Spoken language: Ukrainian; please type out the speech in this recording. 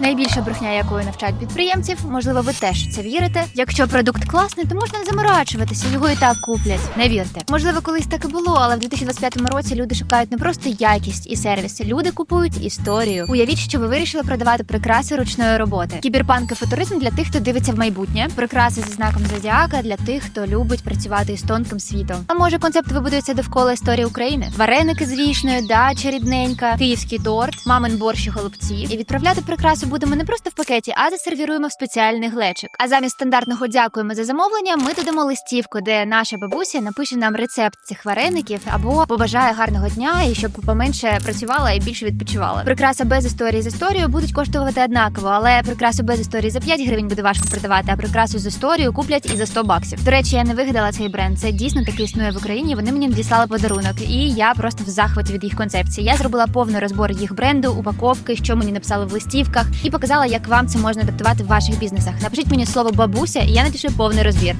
Найбільша брехня, якою навчають підприємців, можливо, ви теж це вірите. Якщо продукт класний, то можна заморачуватися, його і так куплять. Не вірте. Можливо, колись так і було, але в 2025 році люди шукають не просто якість і сервіс, люди купують історію. Уявіть, що ви вирішили продавати прикраси ручної роботи. Кіберпанк і футуризм для тих, хто дивиться в майбутнє. Прикраси зі знаком зодіака для тих, хто любить працювати із тонким світом. А може, концепт вибудується довкола історії України? Вареники з вішнею, дача рідненька, київський торт, мамин борщ і голубці. І відправляти прикраси будемо не просто в пакеті, а засервіруємо в спеціальний глечик. А замість стандартного дякуємо за замовлення, ми додамо листівку, де наша бабуся напише нам рецепт цих вареників або побажає гарного дня і щоб поменше працювала і більше відпочивала. Прикраса без історії з історією будуть коштувати однаково, але прикрасу без історії за 5 гривень буде важко продавати, а прикрасу з історією куплять і за 100 баксів. До речі, я не вигадала цей бренд. Це дійсно таки існує в Україні. Вони мені надіслали подарунок, і я просто в захваті від їх концепції. Я зробила повний розбор їх бренду, упаковки, що мені написали в листівках, і показала, як вам це можна адаптувати в ваших бізнесах. Напишіть мені слово бабуся, і я напишу повний розбір.